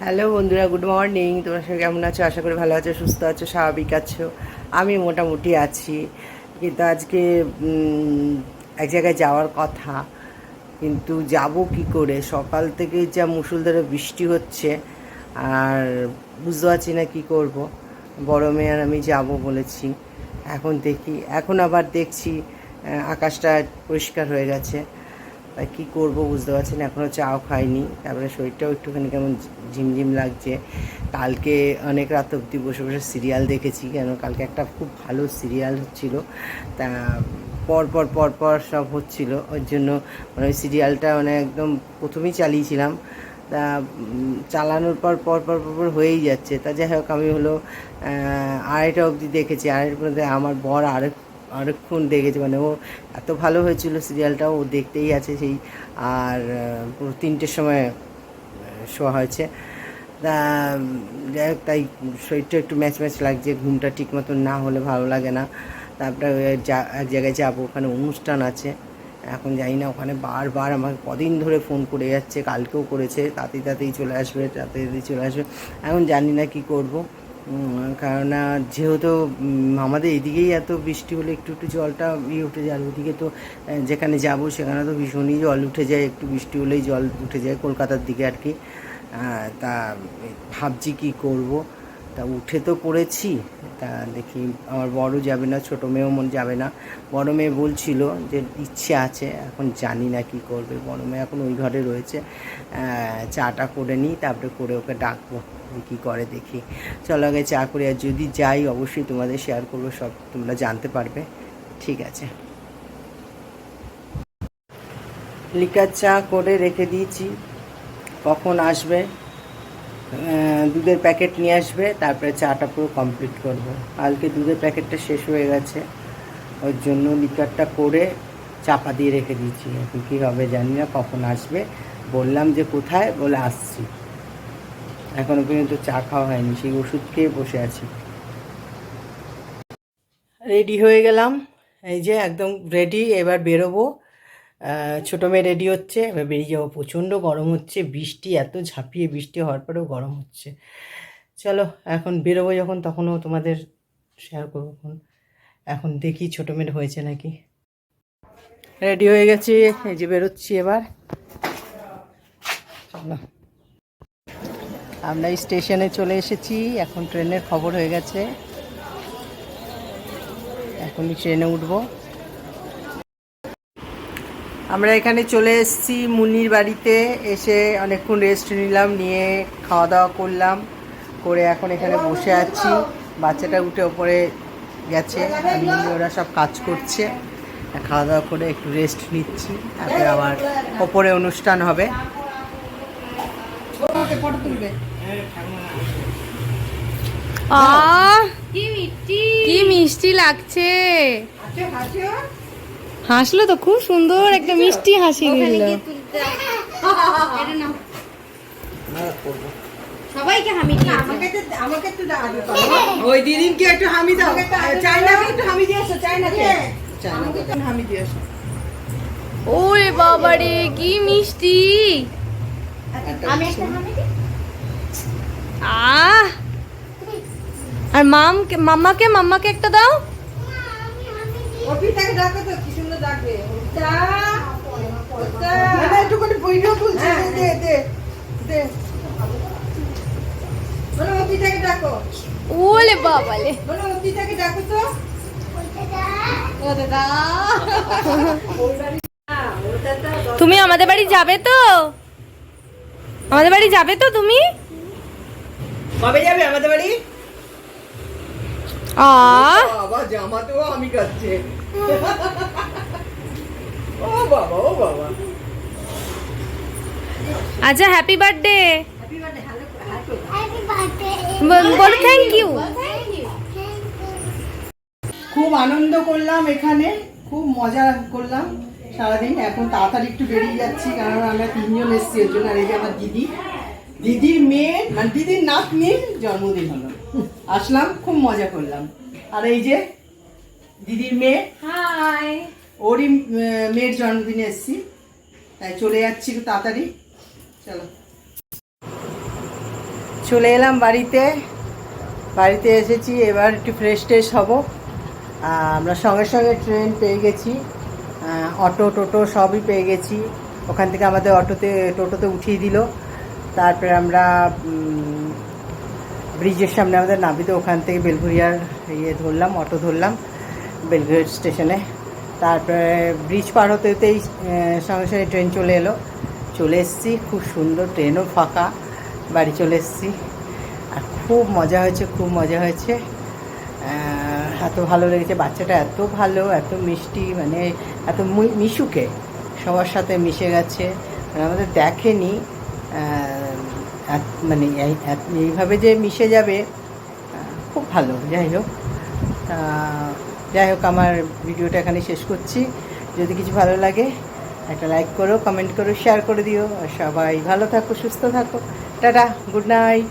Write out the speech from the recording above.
Hello বন্ধুরা, good morning. তোমার সঙ্গে কেমন আছো? আশা করি ভালো আছো, সুস্থ আছো, স্বাভাবিক আছো। আমি মোটামুটি আছি। কিন্তু আজকে এক জায়গায় যাওয়ার কথা। কিন্তু যাব কি করে? সকাল থেকে যা মুসুলধারে বৃষ্টি হচ্ছে, আর বুঝতে পারছি না কী করব। বড় মেয়ে আর আমি যাব বলেছি। এখন দেখি। এখন আবার দেখছি আকাশটা পরিষ্কার হয়ে গেছে। কী করব বুঝতে পারছি না এখনও চাও খাইনি। তারপরে শরীরটাও একটুখানি কেমন ঝিমঝিম লাগছে। কালকে অনেক রাত অবধি বসে বসে সিরিয়াল দেখেছি, কেন কালকে একটা খুব ভালো সিরিয়াল হচ্ছিল। তা পর পর পর পর সব হচ্ছিল। ওর জন্য মানে ওই সিরিয়ালটা মানে একদম প্রথমেই চালিয়েছিলাম। তা চালানোর পর পর পর পর পর হয়েই যাচ্ছে। তা যাই হোক, আমি হলো আড়াইটা অবধি দেখেছি। আড়াইটার মধ্যে আমার বর আরেক অনেকক্ষণ দেখেছে মানে ও এত ভালো হয়েছিল সিরিয়ালটা ও দেখতেই আছে সেই, আর তিনটের সময় শোয়া হয়েছে। তা, যাই হোক, তাই শরীরটা একটু ম্যাচ ম্যাচ লাগছে, ঘুমটা ঠিক মতন না হলে ভালো লাগে না। তারপরে যা- এক জায়গায় যাব, ওখানে অনুষ্ঠান আছে। এখন জানি না, ওখানে বারবার আমাকে কদিন ধরে ফোন করে যাচ্ছে, কালকেও করেছে, তাতেই তাতেই চলে আসবে তাতে তাতেই চলে আসবে। এখন জানি না কি করব। কেননা যেহেতু আমাদের এদিকেই এত বৃষ্টি হলে একটু একটু জলটা ইয়ে উঠে যায়, আর ওদিকে তো যেখানে যাব সেখানে তো ভীষণই জল উঠে যায়, একটু বৃষ্টি হলেই জল উঠে যায় কলকাতার দিকে আর কি। তা, ভাবছি কী করব। তা উঠে তো পড়েছি। তা দেখি আমার বড় যাবে না, ছোটো মেয়েও মন যাবে না। বড় মেয়ে বলছিল যে ইচ্ছে আছে, এখন জানি না কি করবে। বড় মেয়ে এখন ওই ঘরে রয়েছে। চাটা করে নিই, তারপরে করে ওকে ডাকবো। কী করে দেখি। চলো আগে চা করি, আর যদি যাই অবশ্যই তোমাদের শেয়ার করব, সব তোমরা জানতে পারবে। ঠিক আছে। লিকার চা করে রেখে দিয়েছি। কখন আসবে? দুধের প্যাকেট নিয়ে আসবে, তারপরে চাটা পুরো কমপ্লিট করব। কালকে দুধের প্যাকেটটা শেষ হয়ে গেছে, ওর জন্য লিকারটা করে চাপা দিয়ে রেখে দিয়েছি। এখন কী হবে জানি না, কখন আসবে। বললাম যে কোথায়? বলে আসছি। এখনও পর্যন্ত চা খাওয়া হয়নি, সেই ওষুধ খেয়ে বসে আছি। রেডি হয়ে গেলাম। এই যে একদম রেডি এবার বেরোবো। ছোটো মেয়ে রেডি হচ্ছে, এবার বেরিয়ে যাব। প্রচণ্ড গরম হচ্ছে, বৃষ্টি এত ঝাঁপিয়ে বৃষ্টি হওয়ার পরেও গরম হচ্ছে। চলো, এখন বেরোবো যখন, তখনও তোমাদের শেয়ার করব এখন এখন দেখি ছোটো মেয়ের হয়েছে নাকি। রেডি হয়ে গেছি, এই যে বেরোচ্ছি এবার। চলো। আমরা স্টেশনে চলে এসেছি, এখন ট্রেনের খবর হয়ে গেছে। এখনই ট্রেনে উঠবো। আমরা এখানে চলে এসেছি মুন্নির বাড়িতে। এসে অনেকক্ষণ রেস্ট নিলাম নিয়ে খাওয়া দাওয়া করলাম। করে এখন এখানে বসে আছি। বাচ্চাটা উঠে ওপরে গেছে। মুন্নি ওরা সব কাজ করছে। খাওয়া দাওয়া করে একটু রেস্ট নিচ্ছি। তারপরে আবার ওপরে অনুষ্ঠান হবে। কি মিষ্টি? লাগছে? হাসলো তো খুব সুন্দর একটা মিষ্টি হাসি দিল। সবাইকে হামি ওই দিদিনকে একটু হামি দাও। চাইনাকে একটু হামি দিয়ে আসো চাইনাকে চাইনাকে হামি দিয়ে আসো ওরে বাবা রে কি মিষ্টি। আহ! আর মামকে মাম্মাকে মাম্মাকে একটা দাও। অর্পিতাকে ডাকো তো কি সুন্দর ডাকবে অর্পিতা অর্পিতা ভিডিও তুলছি। দে দে দে। বলো অর্পিতাকে ডাকো। ওলে বাবালে। বলো অর্পিতাকে ডাকো তো। তুমি আমাদের বাড়ি যাবে তো? আমাদের বাড়ি যাবে তো তুমি? কবে যাবে আমাদের বাড়ি? বাবা জামাতেও আমি কাচ্ছে ও বাবা ও বাবা। আচ্ছা হ্যাপি বার্থডে বলো থ্যাংক ইউ খুব আনন্দ করলাম এখানে খুব মজা করলাম সারাদিন। এখন তাড়াতাড়ি একটু বেরিয়ে যাচ্ছি কারণ আমরা তিনজন এসেছি এর জন্য আর এই যে আমার দিদি। দিদির মেয়ে মানে দিদির নাতনির জন্মদিন হলো। আসলাম খুব মজা করলাম। আর এই যে দিদির মেয়ে হাই। ওরই মেয়ের জন্মদিনে এসেছি। তাই চলে যাচ্ছি তাড়াতাড়ি। চলো। চলে এলাম বাড়িতে। বাড়িতে এসেছি এবার একটু ফ্রেশ ট্রেশ হব। আমরা সঙ্গে সঙ্গে ট্রেন পেয়ে গেছি। অটো টোটো সবই পেয়ে গেছি। ওখান থেকে আমাদের অটোতে টোটোতে উঠিয়ে দিল। তারপরে আমরা ব্রিজের সামনে আমাদের নাবিতে ওখান থেকে বেলঘুরিয়ার ইয়ে ধরলাম, অটো ধরলাম, বেলঘুরিয়া স্টেশনে। তারপরে ব্রিজ পার হতে হতেই সঙ্গে সঙ্গে ট্রেন চলে এলো। চলে এসেছি, খুব সুন্দর ট্রেনও ফাঁকা, বাড়ি চলে এসেছি। আর খুব মজা হয়েছে, খুব মজা হয়েছে। এত ভালো লেগেছে, বাচ্চাটা এত ভালো, এত মিষ্টি মানে এত মিশুকে। সবার সাথে মিশে গেছে মানে আমাদের দেখেনি। মানে এইভাবে যে মিশে যাবে খুব ভালো, যাই হোক। যাই হোক, আমার ভিডিওটা এখানে শেষ করছি। যদি কিছু ভালো লাগে, একটা লাইক করো কমেন্ট করো শেয়ার করে দিও। আর সবাই ভালো থাকো, সুস্থ থাকো। Tata good night